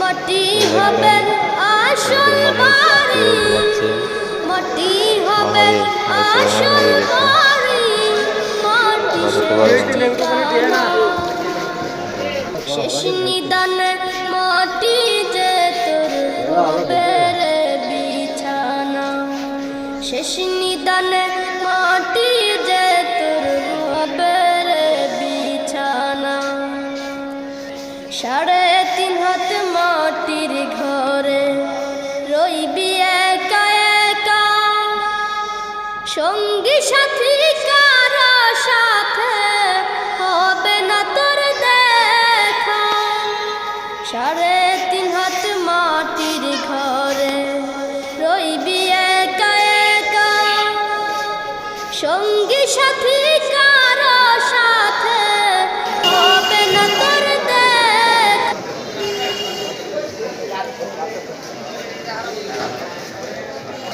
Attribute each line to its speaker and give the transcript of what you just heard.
Speaker 1: মাটি হবে আসল বাড়ি। মাটি হবে আসল বাড়ি। মাটি শেষ নিদানে মাটি যে তোর হবে বিছানা। শেষ নিদানে মাটি যে তোর হবে বিছানা। সাড়ে তিন সঙ্গী সাথী কারও সাথে? হবে না তোর দেখা। সাড়ে তিন হাত মাটির ঘরে রইবি একা একা। সঙ্গী সাথী কারও সাথে? হবে না তোর দেখা।